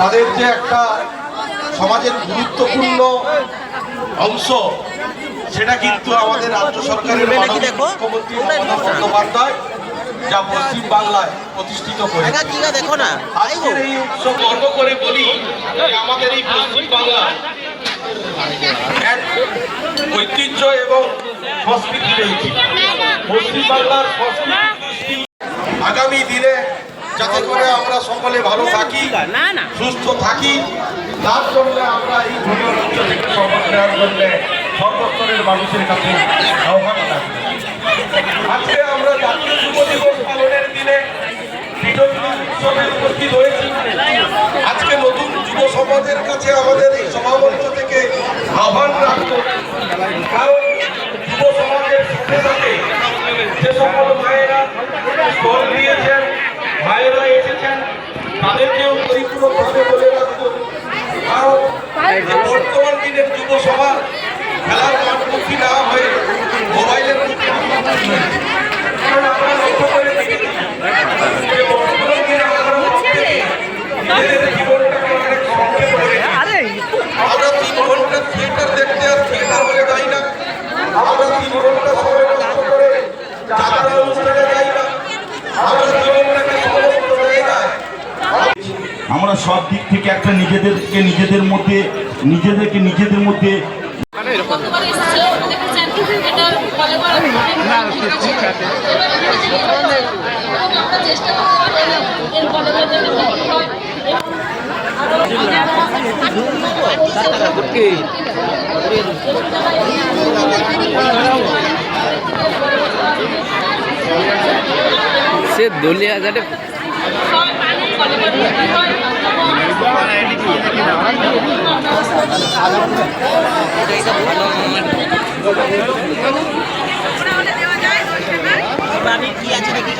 তাদের যে একটা সমাজের গুরুত্বপূর্ণ অংশ সেটা কিন্তু আমাদের রাজ্য সরকারের মুখ্যমন্ত্রী বন্দ্যোপাধ্যায় যা পশ্চিম বাংলায় প্রতিষ্ঠিত করে দেখো না। আজকের এই উৎসব গর্ব করে বলি আমাদের এই পশ্চিম বাংলা এক ঐতিহ্য এবং সংস্কৃতি রয়েছে পশ্চিম বাংলার সংস্কৃতি আগামী দিনে যাতে করে আমরা সকলে ভালো থাকি সুস্থ থাকি তার জন্য আমরা এই ধরনের উচ্চ থেকে শপথ নেওয়ার জন্য সর্বস্তরের মানুষের কাছে আহ্বান রাখি আজকে আমরা জাতীয় যুব দিবস পালনের দিনে উৎসবে উপস্থিত হয়েছি। আজকে নতুন যুব সমাজের কাছে আমাদের এই সমাবর্ত থেকে আহ্বান রাখব। কারণ যুব সমাজের সাথে সাথে যে সকল মায়েরা স্টল দিয়েছেন, মায়েরা এসেছেন, তাদেরকেও পরিপূর্ণভাবে বলে রাখব কারণ এই যে বর্তমান দিনের যুব সমাজ খেলার মাঠমুখী না হয়ে মোবাইলের মুখে মুখোমুখি হয়েছে। কারণ আমরা লক্ষ্য করে দেখেছি যে বর্তমান দিনে আমরা প্রত্যেকে নিজেদের জীবনটাকে অনেক সংক্ষেপ করে আমরা তিন ঘণ্টা থিয়েটার দেখতে আর থিয়েটার হলে যাই না। আমরা সময় নষ্ট করে যাত্রা অনুষ্ঠানে যাই না। আমরা জীবনটাকে সমস্ত জায়গায় আমরা সব দিক থেকে একটা নিজেদেরকে নিজেদের মধ্যে নিজেদেরকে নিজেদের মধ্যে চেষ্টা করব সে দলিয়া যাতে কলেবার কি আছে নাকি?